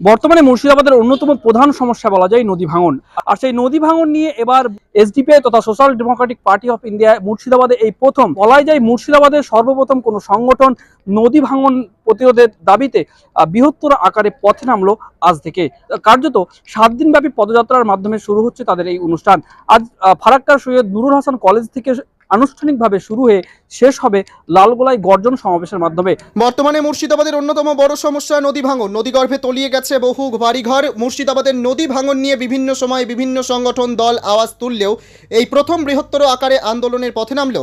বর্তমানে মুর্শিদাবাদের অন্যতম প্রধান সমস্যা বলা যায় নদী ভাঙন। আর সেই নদী ভাঙন নিয়ে এবার এসডিপিআই তথা Social Democratic Party of India মুর্শিদাবাদে এই প্রথম বলাই যায় মুর্শিদাবাদের সর্বপ্রথম কোনো সংগঠন নদী ভাঙন প্রতিরোধের দাবিতে বৃহত্তর আকারে পথে নামলো আজ থেকে। কার্যত সাত দিনব্যাপী পদযাত্রার মাধ্যমে শুরু হচ্ছে তাদের এই অনুষ্ঠান। আজ ফারাক্কার সৈয়দ নুরুল হাসান কলেজ থেকে আনুষ্ঠানিকভাবে শুরু হয়ে শেষ হবে লালগোলায় গর্জন সমাবেশের মাধ্যমে। বর্তমানে মুর্শিদাবাদের অন্যতম বড় সমস্যা নদী ভাঙন। নদীগর্ভে তলিয়ে গেছে বহু বাড়িঘর। মুর্শিদাবাদের নদী ভাঙন নিয়ে বিভিন্ন সময় বিভিন্ন সংগঠন দল আওয়াজ তুললেও এই প্রথম বৃহত্তর আকারে আন্দোলনের পথে নামল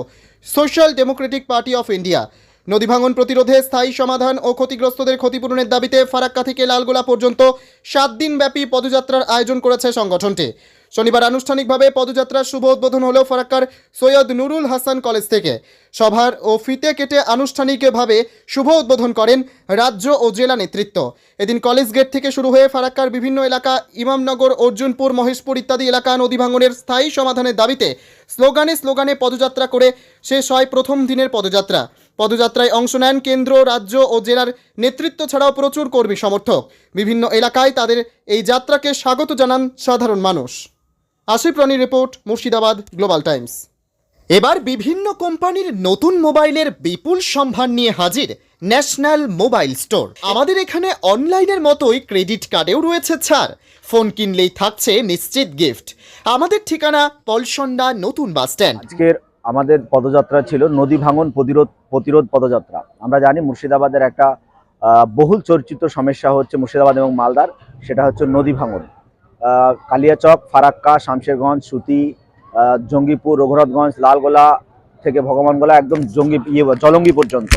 Social Democratic Party of India. নদী ভাঙন প্রতিরোধে স্থায়ী সমাধান ও ক্ষতিগ্রস্তদের ক্ষতিপূরণের দাবিতে ফারাক্কা থেকে লালগোলা পর্যন্ত সাত দিনব্যাপী পদযাত্রার আয়োজন করেছে সংগঠনটি। শনিবার আনুষ্ঠানিকভাবে পদযাত্রার শুভ উদ্বোধন হলো ফারাক্কার সৈয়দ নুরুল হাসান কলেজ থেকে। সভার ও ফিতে কেটে আনুষ্ঠানিকভাবে শুভ উদ্বোধন করেন রাজ্য ও জেলা নেতৃত্ব। এদিন কলেজ গেট থেকে শুরু হয়ে ফারাক্কার বিভিন্ন এলাকা, ইমামনগর, অর্জুনপুর, মহেশপুর ইত্যাদি এলাকা নদী ভাঙনের স্থায়ী সমাধানের দাবিতে স্লোগানে স্লোগানে পদযাত্রা করে শেষ হয় প্রথম দিনের পদযাত্রা। পদযাত্রায় অংশ নেন কেন্দ্র, রাজ্য ও জেলার নেতৃত্ব ছাড়াও প্রচুর কর্মী সমর্থক। বিভিন্ন এলাকায় তাদের এই যাত্রাকে স্বাগত জানান সাধারণ মানুষ। Ashif Roni report, Murshidabad Global Times এবার বিভিন্ন কোম্পানির নতুন মোবাইলের বিপুল সম্ভার নিয়ে হাজির ন্যাশনাল মোবাইল স্টোর। আমাদের এখানে অনলাইনের মতোই ক্রেডিট কার্ডেও রয়েছে ছাড়। ফোন কিনলেই থাকছে নিশ্চিত গিফট। আমাদের ঠিকানা পলসন্ডা নতুন বাস স্ট্যান্ড। আজকের আমাদের পদযাত্রা ছিল নদী ভাঙন প্রতিরোধ প্রতিরোধ পদযাত্রা। আমরা জানি মুর্শিদাবাদের একটা বহুল চর্চিত সমস্যা হচ্ছে মুর্শিদাবাদ এবং মালদার, সেটা হচ্ছে নদী ভাঙন। কালিয়াচক, ফারাক্কা, শামশেরগঞ্জ, সুতি জঙ্গিপুর, রঘুনাথগঞ্জ, লালগোলা থেকে ভগবানগোলা একদম জঙ্গি ইয়ে জলঙ্গি পর্যন্ত।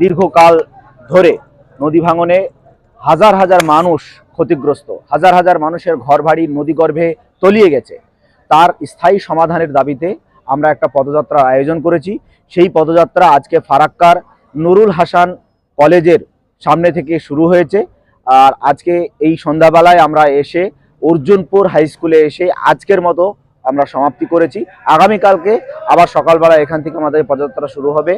দীর্ঘকাল ধরে নদী ভাঙনে হাজার হাজার মানুষ ক্ষতিগ্রস্ত, হাজার হাজার মানুষের ঘর ঘরবাড়ি নদীগর্ভে তলিয়ে গেছে। তার স্থায়ী সমাধানের দাবিতে আমরা একটা পদযাত্রার আয়োজন করেছি। সেই পদযাত্রা আজকে ফারাক্কার নুরুল হাসান কলেজের সামনে থেকে শুরু হয়েছে। আর আজকে এই সন্ধ্যাবেলায় আমরা এসে অর্জুনপুর হাই স্কুলে এসে আজকের মতো আমরা সমাপ্তি করেছি। আগামীকালকে আবার সকালবেলা এখান থেকে আমাদের পদযাত্রা শুরু হবে।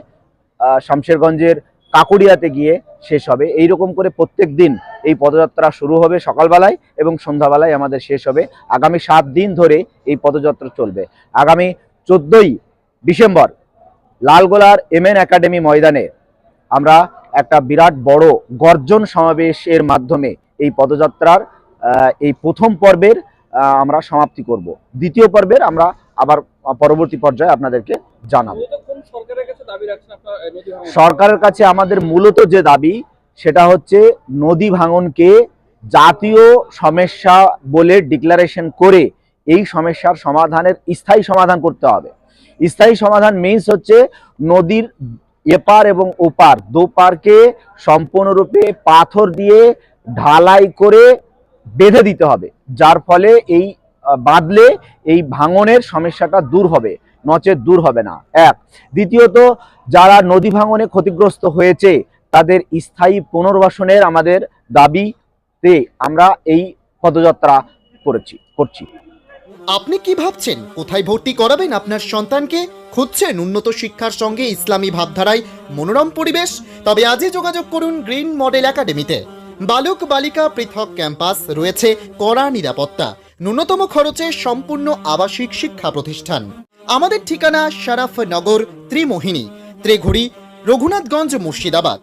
শামশেরগঞ্জের কাকুড়িয়াতে গিয়ে শেষ হবে। এই রকম করে প্রত্যেক দিন এই পদযাত্রা শুরু হবে সকালবেলায় এবং সন্ধ্যাবেলায় আমাদের শেষ হবে। আগামী সাত দিন ধরে এই পদযাত্রা চলবে। আগামী চোদ্দই ডিসেম্বর লালগোলার এমএন একাডেমি ময়দানে আমরা একটা বিরাট বড় গর্জন সমাবেশের মাধ্যমে এই পদযাত্রার এই প্রথম পর্বের আমরা সমাপ্তি করব। দ্বিতীয় পর্বের আমরা আবার পরবর্তী পর্যায়ে আপনাদেরকে জানাব। সরকারের কাছে আমাদের মূলত যে দাবি সেটা হচ্ছে নদী ভাঙনকে জাতীয় সমস্যা বলে ডিক্লারেশন করে এই সমস্যার সমাধানের স্থায়ী সমাধান করতে হবে। স্থায়ী সমাধান মিনস হচ্ছে নদীর এপার এবং ওপার দুপারকে সম্পূর্ণরূপে পাথর দিয়ে ঢালাই করে বেঁধে দিতে হবে, যার ফলে এই বাঁধলে এই ভাঙনের সমস্যাটা দূর হবে, নচেত দূর হবে না। এক, দ্বিতীয়ত, যারা নদী ভাঙনে ক্ষতিগ্রস্ত হয়েছে, তাদের স্থায়ী পুনর্বাসনের আমাদের দাবিতে আমরা এই পদযাত্রা করেছি, করছি। আপনি কি ভাবছেন? কোথায় ভর্তি করাবেন আপনার সন্তানকে? খুঁজছেন উন্নত শিক্ষার সঙ্গে ইসলামী ভাবধারায় মনোরম পরিবেশ? তবে আজই যোগাযোগ করুন গ্রিন মডেল একাডেমিতে। বালক বালিকা পৃথক ক্যাম্পাস রয়েছে কড়া নিরাপত্তা, ন্যূনতম খরচে সম্পূর্ণ আবাসিক শিক্ষা প্রতিষ্ঠান। আমাদের ঠিকানা শারাফনগর ত্রিমোহিনী, ত্রিঘুড়ি, রঘুনাথগঞ্জ মুর্শিদাবাদ।